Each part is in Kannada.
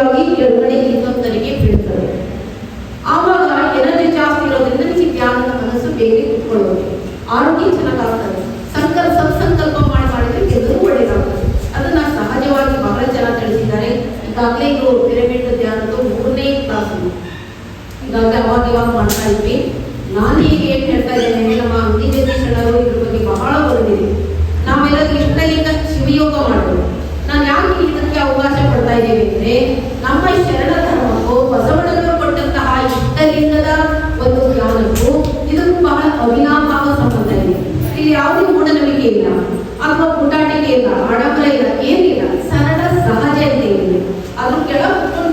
ನೇರವಾಗಿ ಎಡಗಡೆ ಇನ್ನೊಂದರಿಗೆ ಬೀಳ್ತದೆ. ಆವಾಗ ಎನರ್ಜಿ ಜಾಸ್ತಿ ಇರೋದ್ರಿಂದ ನಿಮಗೆ ಧ್ಯಾನದ ಮನಸ್ಸು ಬೇಗ ಕುತ್ಕೊಳ್ಳೋದು ಆರೋಗ್ಯ ಚೆನ್ನಾಗಾಗ್ತದೆ. ಸಂಕಲ್ಪ ಸಂಕಲ್ಪ ಮಾಡಿ ಮಾಡಿದ್ರೆ ಎಲ್ಲರೂ ಒಳ್ಳೇದಾಗ್ತದೆ. ಅದನ್ನ ಸಹಜವಾಗಿ ಬಹಳ ಜನ ತಿಳಿಸಿದ್ದಾರೆ. ಈಗಾಗಲೇ ಇದು ಪಿರಮಿಡ್ ಧ್ಯಾನದ ಮೂರನೇ ಕ್ಲಾಸ್. ಈಗಾಗಲೇ ಅವಾಗ ಇವಾಗ ಮಾಡ್ತಾ ಇದ್ವಿ. ನಾನು ಈಗ ಏನ್ ಹೇಳ್ತಾ ಇದ್ದೇನೆ ನಮ್ಮ ಅಂದಿಜೇಶ್ವರರು ಇದ್ರ ಬಗ್ಗೆ ಬಹಳ ಬರೆದಿದೆ ನಾವೆಲ್ಲ ಇಷ್ಟಲಿಂಗ ಶಿವಯೋಗ ಇದಕ್ಕೆ ಅವಕಾಶ ಕೊಡ್ತಾ ಇದ್ದೇವೆ ಅಂದ್ರೆ ನಮ್ಮ ಶರಣ ಧರ್ಮಕ್ಕೂ ಬಸವಣ್ಣನವರು ಕೊಟ್ಟಂತಹ ಇಷ್ಟಲಿಂಗದ ಒಂದು ಜ್ಞಾನಕ್ಕೂ ಇದಕ್ಕೂ ಬಹಳ ಅವಿನಾಭಾವ ಸಂಬಂಧ ಇದೆ. ಇಲ್ಲಿ ಯಾವುದೇ ಮೂಢನಂಬಿಕೆ ಇಲ್ಲ, ಅಥವಾ ಪುಟಾಟಿಕೆ ಇಲ್ಲ, ಆಡಂಬರ ಇಲ್ಲ ಏನಿಲ್ಲ ಸರಳ, ಸಹಜ ಇದೆ ಅದು ಕೆಳ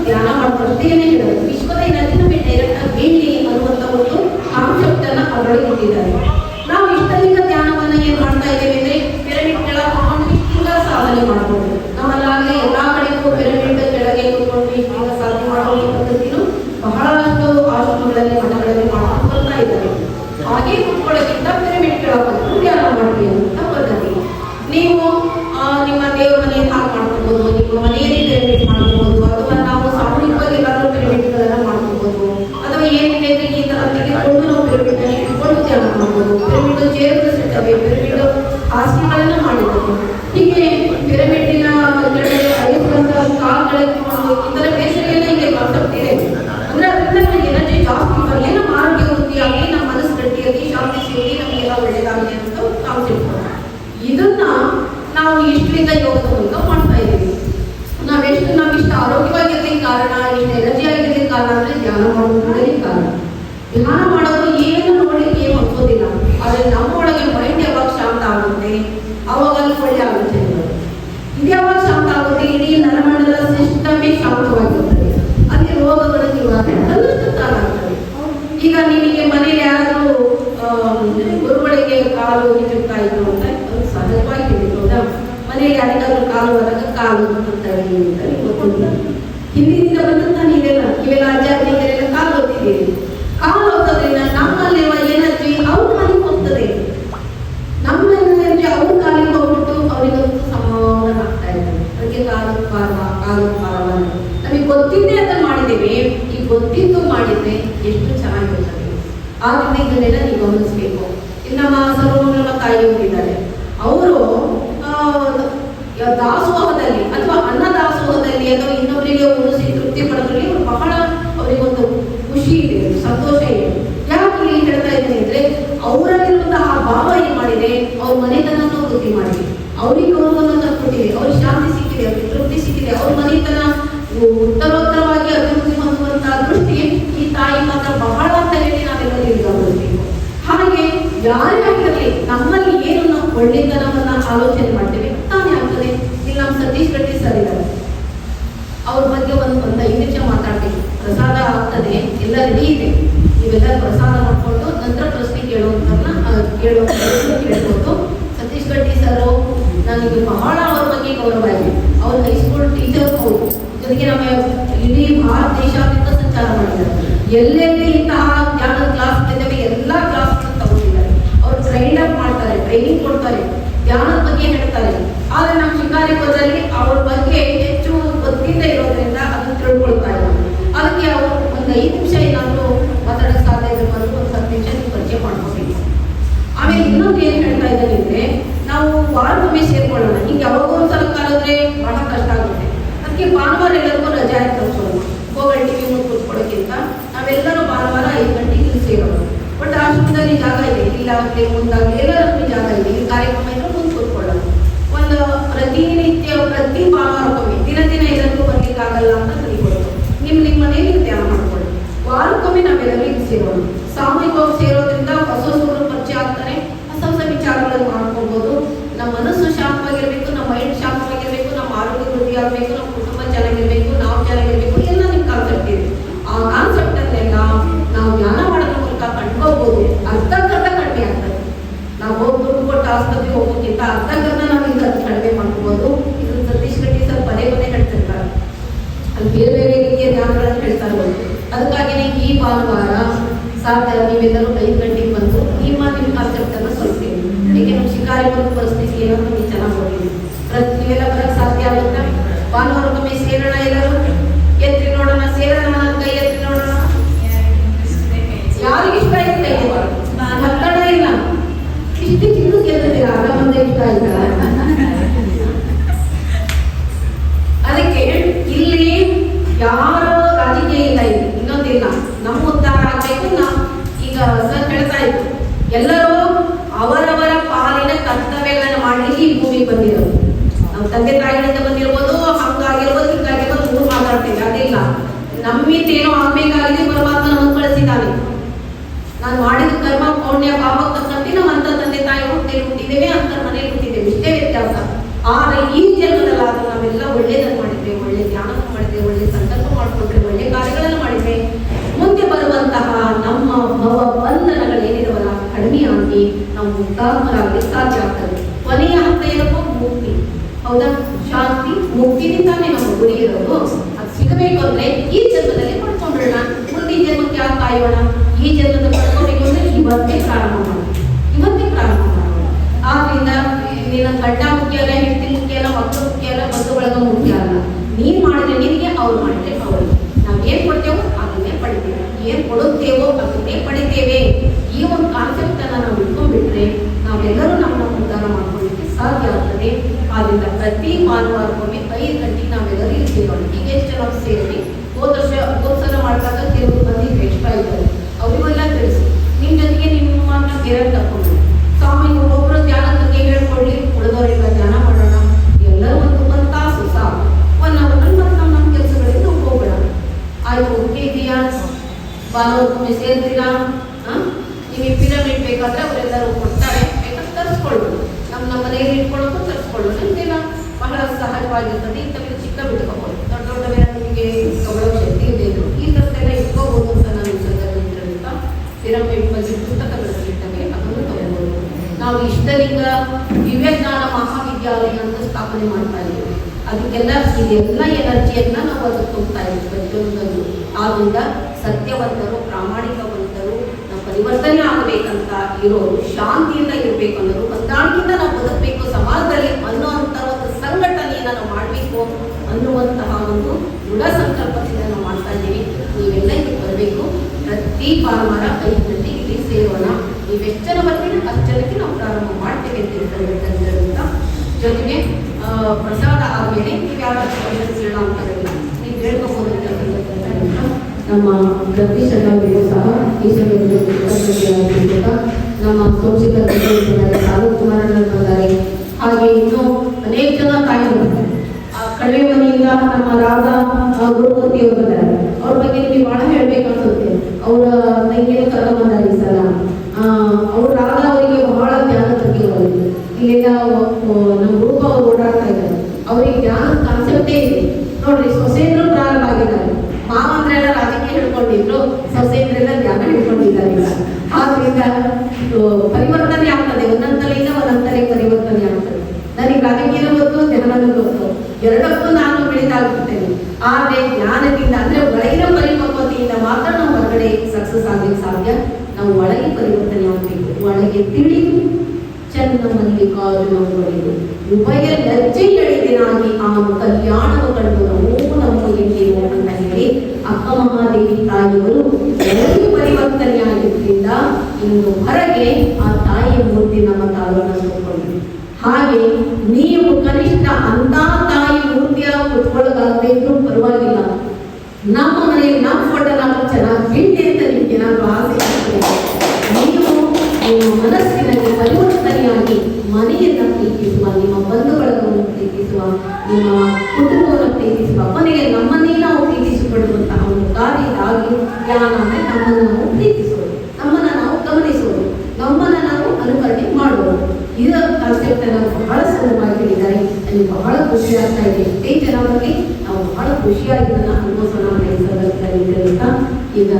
ಧ್ಯಾನ ಮಾಡ್ಕೊಂಡು ಅಷ್ಟೇನೆ ಹೇಳೋದು ವಿಶ್ವದ ನದಿನ ಡೈರೆಕ್ಟ್ ಆಗಿ ಬೀಳಿ ಅನ್ನುವಂತ ಒಂದು ಕಾನ್ಸೆಪ್ಟ್ ಅನ್ನ ಅದರೊಳಗೆ ಕೊಟ್ಟಿದ್ದಾರೆ. ನಾವು ಇಷ್ಟಲಿಂಗ ಧ್ಯಾನವನ್ನ ಏನ್ ಮಾಡ್ತಾ ಇದ್ದೇವೆ ಅಂದ್ರೆ ಪಿರಮಿಡ್ ಕೆಳ ಕೂತ್ಕೊಂಡು ಇಷ್ಟಲಿಂಗ ಸಾಧನೆ ಮಾಡ್ಬೋದು ನಮ್ಮಲ್ಲಾಗಲೇ ಎಲ್ಲಾ ಕಡೆಗೂ ಪಿರಮಿಡ್ ಕೆಳಗೆ ಕೂತ್ಕೊಂಡು ಇಷ್ಟಲಿಂಗ ಸಾಧನೆ ಮಾಡೋ ಈ ಪದ್ಧತಿನು ಬಹಳಷ್ಟು ಆಶ್ರಮಗಳಲ್ಲಿ ಮಠಗಳಲ್ಲಿ ಮಾಡ್ಕೊಂಡು ಬರ್ತಾ ಇದ್ದಾರೆ ಹಾಗೆ ಕುತ್ಕೊಳ್ಳೋಕ್ಕಿಂತ ಪಿರಮಿಡ್ ಕೆಳಗೆ ಧ್ಯಾನ ಮಾಡಿ ಅಂತ ಪದ್ಧತಿ. ನೀವು ಯೋಗದ ಮೂಲಕ ಮಾಡ್ತಾ ಇದ್ದೀವಿ. ನಾವೆಷ್ಟು ನಾವು ಇಷ್ಟು ಆರೋಗ್ಯವಾಗಿರ್ಲಿಕ್ಕೆ ಕಾರಣ, ಇಷ್ಟು ಎನರ್ಜಿ ಆಗಿರ್ಲಿಕ್ಕೆ ಕಾರಣ ಅಂದ್ರೆ ಧ್ಯಾನ ಮಾಡೋದ್ರಿಂದಲೇ ಕಾರಣ. ಧ್ಯಾನ ಮಾಡೋದು ಏನು ನೋಡಿ ಏನು ಒಪ್ಪೋದಿಲ್ಲ ಆದರೆ ನಮ್ಮೊಳಗೆ ಮೈಂಡ್ ಯಾವಾಗ ಶಾಂತ ಆಗುತ್ತೆ? ಅವಾಗ ಅಲ್ಲಿ ಒಳ್ಳೆ ಆಗುತ್ತೆ ಇದು ಯಾವಾಗ ಶಾಂತ ಆಗುತ್ತೆ? ಇಡೀ ನರಮಂಡಲ ಸಿಸ್ಟಮೇ ಶಾಂತವಾಗಿರುತ್ತದೆ ಅದೇ ರೋಗಗಳ ನಿವಾರಣೆ ಈಗ ನಿಮಗೆ ಮನೇಲಿ ಯಾರಾದ್ರೂ ಆಮ್, ಗುರುಗಳಿಗೆ ಕಾಲು ಹಿಡಿತಾ ಇದ್ರು ಅಂತ ಅದು ಸಹಜವಾಗಿ ಹೇಳಿದ್ರು ಹೌದಾ ಮನೆಯಲ್ಲಿ ಯಾರಿಗಾದ್ರೂ ಕಾಲು ಹೊರಗ ಕಾಲು ಅಂತಂತಾರೆ ಅಂತ ನಿಮ್ಗೆ ಗೊತ್ತಿಲ್ಲ ಹಿಂದಿನಿಂದ ಬಂದಂತ ನೀವೆಲ್ಲ ಇವೆಲ್ಲ ಅಜ್ಜ ಅಜ್ಜಿಗೆಲ್ಲ ಕಾಲು ಹೊತ್ತಿದ್ದೀರಿ ಕಾಲು ಹೊತ್ತೋದ್ರಿಂದ ನಮ್ಮಲ್ಲಿರುವ ಎನರ್ಜಿ ಅವ್ರ ಕಾಲಿಗೆ ಹೋಗ್ತದೆ ನಮ್ಮ ಎನರ್ಜಿ ಅವ್ರ ಕಾಲಿಗೆ ಹೋಗ್ಬಿಟ್ಟು ಅವರಿಗೊಂದು ಸಮಾಧಾನ ಆಗ್ತಾ ಇದ್ದಾರೆ ಅದಕ್ಕೆ ಕಾಲು ಪಾರ್ವ ಕಾಲು ಪಾರ್ವ ಅಂತ. ನಮಗೆ ಗೊತ್ತಿದ್ದೇ ಅದನ್ನ ಮಾಡಿದ್ದೇವೆ ಈ ಗೊತ್ತಿದ್ದು ಮಾಡಿದ್ರೆ ಎಷ್ಟು ಚೆನ್ನಾಗಿರುತ್ತದೆ ಆದ್ರಿಂದ ಇದನ್ನೆಲ್ಲ ನೀವು ಗಮನಿಸಬೇಕು ಇಲ್ಲಿ ನಮ್ಮ ಸರ್ವಮಂಗಲ ತಾಯಿ ಇದ್ದಾರೆ ಅವರು ಅಥವಾ ಅನ್ನದಾಸೋಹದಲ್ಲಿ ಅಥವಾ ಇನ್ನೊಬ್ಬರಿಗೆ ಉಣಿಸಿ ತೃಪ್ತಿ ಪಡೋದ್ರಲ್ಲಿ ಬಹಳ ಅವರಿಗೊಂದು ಖುಷಿ ಇದೆ ಸಂತೋಷ ಇದೆ. ಯಾಕೆ ಇಲ್ಲಿ ಹೇಳ್ತಾ ಇದ್ದೀನಿ ಅಂದ್ರೆ ಅವರಲ್ಲಿರುವಂತಹ ಭಾವ ಏನ್ ಮಾಡಿದೆ? ಅವ್ರ ಮನೆತನವನ್ನು ವೃದ್ಧಿ ಮಾಡಿದೆ. ಅವ್ರಿಗೆ ಗೌರವವನ್ನು ಕೊಟ್ಟಿದೆ, ಅವ್ರಿಗೆ ಶಾಂತಿ ಸಿಕ್ಕಿದೆ, ಅವ್ರಿಗೆ ತೃಪ್ತಿ ಸಿಕ್ಕಿದೆ. ಅವ್ರ ಮನೆತನ ಉತ್ತರೋತ್ತರವಾಗಿ ಅಭಿವೃದ್ಧಿ ಹೊಂದುವಂತಹ ದೃಷ್ಟಿ ಈ ತಾಯಿ ಮಾತ್ರ ಬಹಳ ಅಂತ ಹೇಳಿ ನಾವೆಲ್ಲರೂ ಹಾಗೆ ಯಾರೇ ಆಗಿರಲಿ, ನಮ್ಮಲ್ಲಿ ಏನು ನಾವು ಒಳ್ಳೆತನವನ್ನ ಆಲೋಚನೆ ಮಾಡ್ತೇವೆ, ತಾನೇ ಇಲ್ಲಿ ನಮ್ಮ ಸತೀಶ್ ಗಟ್ಟಿ ಸರ್ ಇದ್ದಾರೆ ಅವ್ರ ಬಗ್ಗೆ ಒಂದು ಒಂದು ಐದು ನಿಮಿಷ ಪ್ರಸಾದ ಆಗ್ತದೆ, ಎಲ್ಲ ರೆಡಿ ಇದೆ. ನೀವೆಲ್ಲ ಪ್ರಸಾದ ಮಾಡ್ಕೊಂಡು ನಂತರ ಪ್ರಶ್ನೆ ಕೇಳುವಂತನ್ನ ಕೇಳುವ ಕೇಳ್ಬೋದು. ಸತೀಶ್ ಗಟ್ಟಿ ಸರ್ ನನಗೆ ಬಹಳ ಅವ್ರ ಬಗ್ಗೆ ಗೌರವ ಇದೆ. ಅವ್ರ ಹೈಸ್ಕೂಲ್ ಟೀಚರ್ ಹೌದು ಜೊತೆಗೆ ನಮ್ಮ ಇಡೀ ಭಾರತ ದೇಶಾದ್ಯಂತ ಸಂಚಾರ ಮಾಡಿದ್ದಾರೆ. ಎಲ್ಲೆಲ್ಲಿ ಇಂತಹ ಜ್ಞಾನದ ಕ್ಲಾಸ್ ಇದ್ದಾವೆ ಎಲ್ಲ ಕ್ಲಾಸ್ ತಗೊಂಡಿದ್ದಾರೆ ಅವ್ರು ಟ್ರೈನ್ ಅಪ್ ಮಾಡ್ತಾರೆ ಟ್ರೈನಿಂಗ್ ಕೊಡ್ತಾರೆ ಧ್ಯಾನದ ಬಗ್ಗೆ ಹೇಳ್ತಾರೆ ಆದ್ರೆ ನಮ್ಮ ಶಿಕಾರಿಪುರದಲ್ಲಿ ಅವ್ರ ಬಗ್ಗೆ ಹೆಚ್ಚು ಗೊತ್ತಿಲ್ಲ ಇರೋದ್ರಿಂದ ಅದನ್ನ ತಿಳ್ಕೊಳ್ತಾ ಇಲ್ಲ ಅದಕ್ಕೆ ಅವರು ಒಂದು ಐದು ನಿಮಿಷ ಏನಾದ್ರು ಮಾತಾಡಕ್ ಸಾಧ್ಯ ಇದ್ರೆ ಬಂದು ಒಂದು ಹತ್ತು ನಿಮಿಷ ನೀವು ಪರಿಚಯ ಮಾಡ್ಕೋಬೇಕು ಆಮೇಲೆ ಇನ್ನೊಂದು ಏನ್ ಹೇಳ್ತಾ ಇದ್ದಾರೆ ಅಂದ್ರೆ ನಾವು ವಾರಕ್ಕೊಮ್ಮೆ ಸೇರ್ಕೊಳ್ಳೋಣ ಹಿಂಗೆ ಯಾವಾಗೋ ಒಂದ್ಸಲ ಬಹಳ ಕಷ್ಟ ಆಗುತ್ತೆ. ಅದಕ್ಕೆ ಭಾನುವಾರ ಎಲ್ಲರಿಗೂ ರಜೆ ಆಯ್ತು ತಗೋಣ ಹೋಗಿ ಟಿವಿ ಮುಂದೆ ಕೂತ್ಕೊಳ್ಳೋಕ್ಕಿಂತ ನಾವೆಲ್ಲರೂ ಭಾನುವಾರ ಐದು ಗಂಟೆಗೆ ಇಲ್ಲಿ ಸೇರೋಣ ಬಟ್ ಆಶ್ರಮದಲ್ಲಿ ಜಾಗ ಇದೆ. ಇಲ್ಲಾಗಲಿ ಮುಂದಾಗಲಿ, ಎಲ್ಲರಲ್ಲೂ ಜಾಗ ಇದೆ. ಈ ಕಾರ್ಯಕ್ರಮ ಇದ್ರೆ ಮುಂದೆ ಒಂದು ಪ್ರತಿನಿತ್ಯ, ಪ್ರತಿ ಭಾನುವಾರಕ್ಕೊಮ್ಮೆ ದಿನ ದಿನ ಎಲ್ಲರಿಗೂ ಬರ್ಲಿಕ್ಕೆ ಆಗಲ್ಲ ಅಂತ ತಿಳ್ಕೊಳ್ಳೋದು ನಿಮ್ ನಿಮ್ಮ ಮನೆಯಲ್ಲಿ ಧ್ಯಾನ ಮಾಡ್ಕೊಳ್ಳಿ. ವಾರಕ್ಕೊಮ್ಮೆ ನಾವೆಲ್ಲರೂ ಇಲ್ಲಿ ಸೇರೋಣ ಸಾಮೂಹಿಕವಾಗಿ ಸೇರೋದ್ರಿಂದ ಹೊಸ ಹೊಸರು ಪರಿಚಯ ಆಗ್ತಾರೆ ಹೊಸ ಹೊಸ ವಿಚಾರಗಳನ್ನು ಮಾಡ್ಕೊಬೋದು ನಮ್ಮ ಮನಸ್ಸು ಶಾಂತವಾಗಿರ್ಬೇಕು. ನಮ್ಮ ಮೈಂಡ್ ನಮ್ಮ ಆಗಬೇಕು ನಮ್ಮ ಕುಟುಂಬ ಚೆನ್ನಾಗಿರ್ಬೇಕು, ನಾವು ಚೆನ್ನಾಗಿರ್ಬೇಕು ಎಲ್ಲ ನಿಮ್ಮ ಕಾನ್ಸೆಪ್ಟ್ ಇದೆ. ಆ ಕಾನ್ಸೆಪ್ಟ್ ಅನ್ನೆಲ್ಲ ನಾವು ಧ್ಯಾನ ಮಾಡೋದ್ರ ಮೂಲಕ ಕಂಡ್ಕೋಬಹುದು ಅರ್ಧಕ್ಕರ್ಧ ಕಡಿಮೆ ಆಗ್ತದೆ. ನಾವು ಹೋಗಿ ದುಡ್ಡು ಕೊಟ್ಟು ಆಸ್ಪತ್ರೆಗೆ ಹೋಗೋಕ್ಕಿಂತ ಅರ್ಧಕ್ಕರ್ಧ ನಾವು ಈಗ ಕಡಿಮೆ ಮಾಡ್ಕೋಬಹುದು ಇದು ಸತೀಶ್ ಗಟ್ಟಿ ಸರ್ ಪದೇ ಪದೇ ಹೇಳ್ತಿರ್ತಾರೆ. ಅಲ್ಲಿ ಬೇರೆ ಬೇರೆ ರೀತಿಯ ಧ್ಯಾನಗಳನ್ನು ಹೇಳ್ತಾ ಇರ್ಬೋದು ಅದಕ್ಕಾಗಿನೇ ಈ ಭಾನುವಾರ ಸಾಧ್ಯ ನೀವೆಲ್ಲರೂ ಐದು ಗಂಟೆಗೆ ಬಂದು ನಿಮ್ಮ ನಿಮ್ಮ ಕಾನ್ಸೆಪ್ಟ್ ಅನ್ನ ಸ್ವಲ್ಪ ಅದಕ್ಕೆ ನಮ್ಮ ಶಿಕಾರಿಪುರ ಪರಿಸ್ಥಿತಿ ಏನೋ ನಮಗೆ ಚೆನ್ನಾಗಿ ಹೋಗಿದೆ ಪ್ರತಿ ನೀವೆಲ್ಲ ಭಾನುವಾರಕ್ಕೊಮ್ಮೆ ಸೇರೋಣ ಎಲ್ಲರೂ. ಎತ್ತಿ ನೋಡೋಣ, ಸೇರೋಣ ಕೈ ಎತ್ತಿ ನೋಡೋಣ. ಯಾರಿಗೆ ಇಷ್ಟ ಇಲ್ಲ ಹತ್ತಡ ಇಲ್ಲ. ಇಷ್ಟು ತಿಂದು ಗೆದ್ದಿದ್ದೀರ ಅಲ್ಲ ಮುಂದೆ ಇಷ್ಟ ಇಲ್ಲ. ಅದಕ್ಕೆ ಇಲ್ಲಿ ಯಾರು ರಾಜಕೀಯ ಇಲ್ಲ ಇನ್ನೊಂದಿಲ್ಲ. ನಮ್ಮ ಉದ್ಧಾರ ಆಗಬೇಕು, ನಾ ಈಗ ಸರ್ ಹೇಳ್ತಾ ಇತ್ತು ಎಲ್ಲರೂ ಅವರವರ ಪಾಲಿನ ಕರ್ತವ್ಯಗಳನ್ನು ಮಾಡಲಿಕ್ಕೆ ಈ ಭೂಮಿಗೆ ಬಂದಿರೋದು. ನಮ್ಮ ತಂದೆ ತಾಯಿಗಳಿಂದ ಬಂದಿರ್ಬೋದು ನಮ್ಮಿಂದ ಏನೋ ಆಗ್ಬೇಕಾಗಿದೆ ಪರಮಾತ್ಮ ನಮಗೆ ಕಳಿಸಿದ್ದಾನೆ. ನಾನು ಮಾಡಿದ ಕರ್ಮ, ಪೌಣ್ಯ ಪಾಪ ತಕ್ಕಂತೆ ನಾವು ಅಂತ ತಂದೆ ತಾಯಿ ಹೋಗ್ತೇವೆ ಅಂತ ಮನೆಯಲ್ಲಿ ಹುಟ್ಟಿದ್ದೇವೆ. ಇಷ್ಟೇ ವ್ಯತ್ಯಾಸ. ಆದ್ರೆ ಈ ಜನ್ಮದಲ್ಲಾದ್ರೂ ನಾವೆಲ್ಲ ಒಳ್ಳೇದನ್ನು ಮಾಡಿದ್ವಿ ಒಳ್ಳೆ ಧ್ಯಾನವನ್ನು ಮಾಡಿದ್ವಿ ಒಳ್ಳೆ ಸಂಕಲ್ಪ ಮಾಡ್ಕೊಂಡ್ರೆ ಒಳ್ಳೆ ಕಾರ್ಯಗಳನ್ನು ಮಾಡಿದ್ವಿ ಮುಂದೆ ಬರುವಂತಹ ನಮ್ಮ ಭವ ಬಂಧನಗಳೇನಿದವಲ್ಲ ಕಡಿಮೆಯಾಗಿ ನಾವು ಮುಕ್ತಾತ್ಮರಾಗಲಿ ಸಾಧ್ಯ ಆಗ್ತದೆ ಕೊನೆಯ ಹಂತ ಏನಪ್ಪ ಮುಕ್ತಿ ಹೌದಾ ಶಾಂತಿ ಮುಕ್ತಿನಿಂದಾನೇ ನಮ್ಮ ಗುರಿ ಇರೋದು ಅದು ಸಿಗಬೇಕು ಅಂದ್ರೆ ಈ ಜನ್ಮದಲ್ಲಿ ಪಡ್ಕೊಂಡ್ಬಿಡೋಣ ಮುಂದಿನ ಜನ್ಮಕ್ಕೆ ಯಾಕೆ ಕಾಯೋಣ ಈ ಜನ್ಮದ ಅಂದ್ರೆ ಇವತ್ತೇ ಪ್ರಾರಂಭ ಮಾಡೋಣ. ಇವತ್ತೇ ಪ್ರಾರಂಭ ಮಾಡೋಣ. ಆದ್ರಿಂದ ನಿನ್ನ ಗಂಡ ಮುಖ್ಯ ಅಲ್ಲ, ಹೆಂಡತಿ ಮುಖ್ಯ ಅಲ್ಲ, ಮಕ್ಕಳು ಮುಖ್ಯ ಅಲ್ಲ ಬಂಧು ಬಳಗ ಮುಖ್ಯ ಅಲ್ಲ. ನೀನ್ ಮಾಡಿದ್ರೆ ನಿನಗೆ, ಅವ್ರು ಮಾಡಿದ್ರೆ ಅವರು. ನಾವ್ ಏನ್ ಕೊಡ್ತೇವೋ ಅದನ್ನೇ ಪಡಿತೇವೆ. ಏನ್ ಕೊಡುತ್ತೇವೋ ಅದನ್ನೇ ಪಡಿತೇವೆ. ಈ ಒಂದು ಕಾನ್ಸೆಪ್ಟ್ ಅನ್ನ ನಾವು ಇಟ್ಕೊಂಡ್ಬಿಟ್ರೆ ನಾವೆಲ್ಲರೂ ನಮ್ಮ ಉದ್ಧಾರ ಮಾಡ್ಕೊಳ್ಳಿಕ್ಕೆ ಸಾಧ್ಯ ಆಗ್ತದೆ. ಆದ್ರಿಂದ ಪ್ರತಿ ಭಾನುವಾರಕ್ಕೊಮ್ಮೆ ಐದು ಗಂಟೆಗೆ ನಾವೆಲ್ಲರೂ ಇಲ್ಲಿ ಈಗ ಎಷ್ಟು ಜನ ಸೇರಿ ಹೋದ ವರ್ಷ ಹೋದ ಸಲ ಮಾಡಿದಾಗ ಕೆಲವರು ಎಕ್ಸ್ಟ್ರಾ ಇದ್ದಾರೆ ಅವರಿಗೆಲ್ಲ ತಿಳಿಸಿ. ನಿಮ್ಮ ಜೊತೆಗೆ ನಿಮ್ಮನ್ನ ಬೇರೆ ತಗೊಂಡು ಸ್ವಾಮಿ ಒಬ್ಬೊಬ್ಬರು ಧ್ಯಾನ ಬಗ್ಗೆ ಹೇಳ್ಕೊಳ್ಳಿ ಉಳಿದವರೆಲ್ಲ ಧ್ಯಾನ ಮಾಡೋಣ. ಎಲ್ಲರೂ ಒಂದು ಒಂದು ತಾಸು ಸಾಕು. ಒನ್ ಅವರ್ ಮತ್ತೆ ನಮ್ಮ ನಮ್ಮ ಕೆಲಸಗಳಿಂದ ಹೋಗೋಣ ಆಯ್ತು ಓಕೆ ಇದೆಯಾ? ಭಾನುವಾರಕ್ಕೊಮ್ಮೆ ಸೇರ್ತೀರಾ? ನಿಮಗೆ ಪಿರಮಿಡ್ ಬೇಕಾದ್ರೆ ಅವರೆಲ್ಲರೂ ಕೊಡ್ತಾರೆ. ಬೇಕಾದ್ರೆ ತರಿಸ್ಕೊಳ್ಬೋದು ನಮ್ಮ ನಮ್ಮ ಮನೆಯಲ್ಲಿ ಇಟ್ಕೊಳ್ಳೋದು, ತರಿಸ್ಕೊಳ್ಳೋದು. ನಿಮಗೆಲ್ಲ ಬಹಳ ಸಹಜವಾಗಿರ್ತದೆ. ಇಂಥವೆಲ್ಲ ಚಿಕ್ಕ ಬಿಟ್ಕೋಬೋದು ದೊಡ್ಡ ದೊಡ್ಡ ಇಷ್ಟಲಿಂಗ ದಿವ್ಯಜ್ಞಾನ ಮಹಾವಿದ್ಯಾಲಯವನ್ನು ಸ್ಥಾಪನೆ ಮಾಡ್ತಾ ಇದ್ದೀವಿ. ಅದಕ್ಕೆಲ್ಲ ಇದೆಲ್ಲ ಎನರ್ಜಿಯನ್ನ ನಾವು ಅದಕ್ಕೆ ಹೋಗ್ತಾ ಇದ್ದೀವಿ ಪ್ರತಿಯೊಂದನ್ನು. ಆದ್ರಿಂದ ಸತ್ಯವಂತರು, ಪ್ರಾಮಾಣಿಕವಂತರು, ನಾವು ಪರಿವರ್ತನೆ ಆಗಬೇಕಂತ ಇರೋರು, ಶಾಂತಿಯಿಂದ ಇರಬೇಕು ಅನ್ನೋರು, ಹೊಂದಾಣಿಕೆಯಿಂದ ನಾವು ಬದುಕಬೇಕು, ಸಮಾಜದಲ್ಲಿ ಅನ್ನುವಂಥ ಒಂದು ಸಂಘಟನೆಯನ್ನ ನಾವು ಮಾಡಬೇಕು ಅನ್ನುವಂತಹ ಒಂದು ದೃಢ ಸಂಕಲ್ಪದಿಂದ ನಾವು ಮಾಡ್ತಾ ಇದ್ದೀವಿ. ನೀವೆಲ್ಲ ಇದಕ್ಕೆ ಬರಬೇಕು. ಪ್ರತಿ ಭಾನುವಾರ ಐದು ಗಂಟೆಗೆ ಇಲ್ಲಿ ಸೇರೋಣ. ಎಷ್ಟು ಜನ ಬರ್ತೀರಿ ಅಷ್ಟು ನಾವು ಪ್ರಾರಂಭ ಮಾಡ್ತೇವೆ ಅಂತ ಹೇಳ್ತಾರೆ ಅಂತ ಜೊತೆಗೆ ಪ್ರಸಾದ ಆದಮೇಲೆ ನೀವು ಹೇಳೋ ಅಂಥದ್ರಲ್ಲಿ ನೀವು ಹೇಳ್ಕೋಬಹುದು ಅಂತ ನಮ್ಮ ಅಣ್ಣವರಿಗೂ ಸಹ ಈ ನಮ್ಮ ಸೋಮಶೇಖರ್ ಸಾಧು ಸಾಲು ಕುಮಾರಣ್ಣ ಬಂದಿದ್ದಾರೆ ಹಾಗೆ ಇನ್ನೂ ಅನೇಕ ಜನ ತಾಯಿಗಳು, ಆ ಮನೆಯಿಂದ ನಮ್ಮ ರಾಧಾ ಗುರುಮೂರ್ತಿ ಅವರು ಅವ್ರ ಬಗ್ಗೆ ನಿಮಗೆ ಬಹಳ ಹೇಳ್ಬೇಕು ಅನ್ಸುತ್ತೆ. ಅವರ ತಂಗಿಯನ್ನು ಕರ್ಕೊಂಡ್ಬಂದಾರೆ ಈ ಅವ್ರು ರಾಧಾ ಅವರಿಗೆ ಬಹಳ ಜ್ಞಾನ ತಗ್ಗಿರೋದು ಇಲ್ಲೆಲ್ಲ ನಮ್ಮ ರೂಪ ಅವ್ರು ಓಡಾಡ್ತಾ ಇದ್ದಾರೆ. ಅವರಿಗೆ ಜ್ಞಾನ ಕಾನ್ಸೆಪ್ಟೇ ಇದೆ ನೋಡ್ರಿ ಸೊಸೆಂದ್ರು ಪ್ರಾರಂಭ ಆಗಿದ್ದಾರೆ. ಮಾವಂದ್ರೆಲ್ಲ ರಾಜಕೀಯ ಹಿಡ್ಕೊಂಡಿದ್ರು ಸೊಸೆಂದ್ರೆಲ್ಲ ಜ್ಞಾನ ಹಿಡ್ಕೊಂಡಿದ್ದಾರೆ ಆದ್ರಿಂದ ಪರಿವರ್ತನೆ ಆಗ್ತದೆ. ಒಂದೊಂದ್ ತಲೆಯಿಂದ ಒಂದೊಂದ್ ತಲೆ ಪರಿವರ್ತನೆ ಆಗ್ತದೆ. ನನಗೆ ರಾಜಕೀಯ ಗೊತ್ತು ಜ್ಞಾನನೂ ಗೊತ್ತು. ಎರಡಕ್ಕೂ ನಾನು ಬೆಳೀತಾ ಹೋಗ್ತೇನೆ ಆದ್ರೆ ಜ್ಞಾನದಿಂದ, ಅಂದ್ರೆ ಒಳಗಿನ ಪರಿಪಕ್ವತೆಯಿಂದ ಮಾತ್ರ ನಾವು ಹೊರಗಡೆ ಸಕ್ಸಸ್ ಆಗ್ಲಿಕ್ಕೆ ಸಾಧ್ಯ. ನಾವು ಒಳಗೆ ಪರಿವರ್ತನೆ ಆಗಬೇಕು ಒಳಗೆ ತಿಳಿದು ಚಂದ ಮಲ್ಲಿಕಾರ್ಜುನ ಒಡೆದು ಉಭಯ ಲಜ್ಜೆ ಎಳೆದಿನಾಗಿ ಅವನು ಅನ್ನು ಬಹಳ ಸುಲಭವಾಗಿ ಹೇಳಿದ್ದಾರೆ. ನನಗೆ ಬಹಳ ಖುಷಿ ಆಗ್ತಾ ಇದೆ. ಇಷ್ಟೇ ಜನರಲ್ಲಿ ನಾವು ಬಹಳ ಖುಷಿಯಾಗಿ ಇದನ್ನು ಅನುಭವಿಸೋಣ ಅಂತ ಈಗ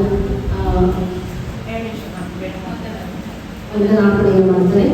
ಒಂದು ನಾಲ್ಕು ಮಾಡ್ತಾರೆ